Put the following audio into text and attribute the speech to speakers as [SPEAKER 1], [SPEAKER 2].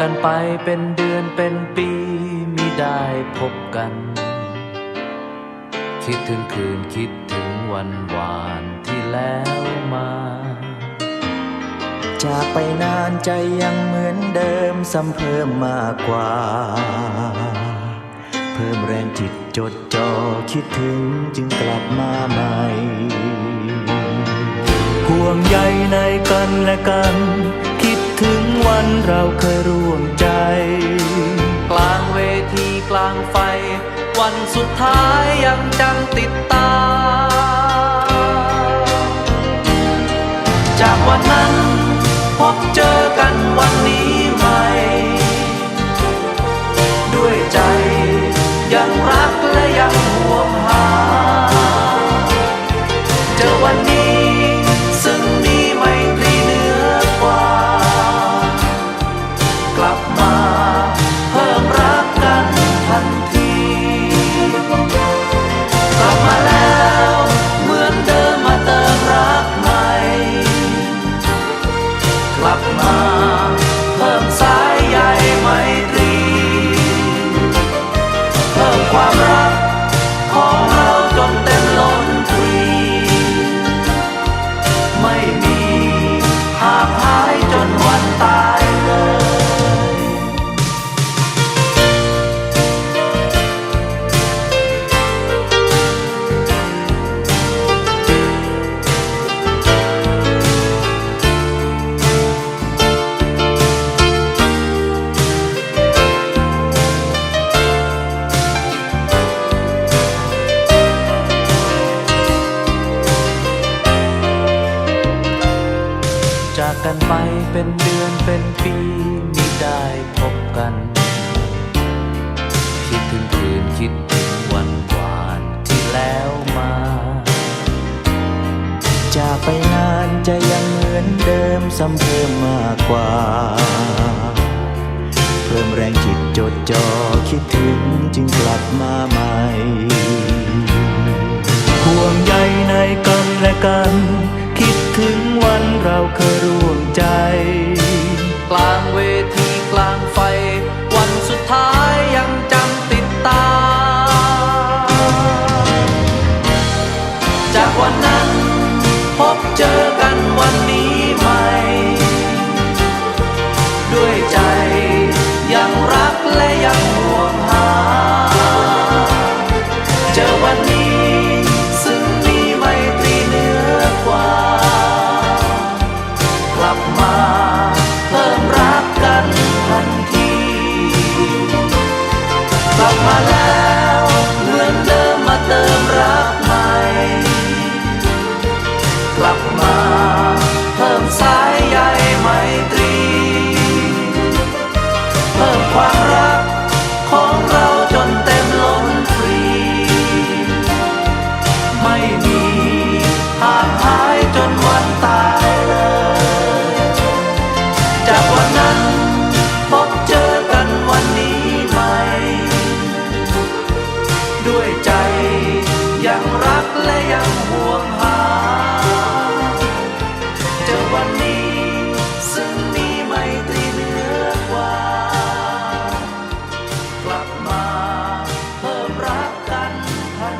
[SPEAKER 1] กันไปเป็นเดือนเป็นปีมิได้พบกัน คิดถึงคืนคิดถึงวันวานที่แล้วมา
[SPEAKER 2] จากไปนานใจยังเหมือนเดิมซ้ำเพิ่มมากกว่า เพิ่มแรงจิตจดจ่อคิดถึงจึงกลับมาใหม่ห่วงใยในกันและกัน วันเราเคยร่วมใจ
[SPEAKER 1] กลางเวทีกลางไฟ วันสุดท้ายยังจำ ก จากกันไปเป็นเดือนเป็นปีมิได้พบกัน คิดถึงคืนคิดถึงวันวานที่แล้วมา
[SPEAKER 2] จากไปนานใจยังเหมือนเดิมซ้ำเพิ่มมากกว่า เพิ่มแรงจิตจดจ่อคิดถึงจึงกลับมาใหม่ห่วงใยในกันและกัน เราเคยร่วมใจ
[SPEAKER 1] มาแล้ว เหมือนเดิมมาเติม ยใจ ยังรักและยังห่วงหาจะวันนี้ซึ่งมีไม่ตรีเนื้อกว่า กลับมาเพิ่มรักกันทัน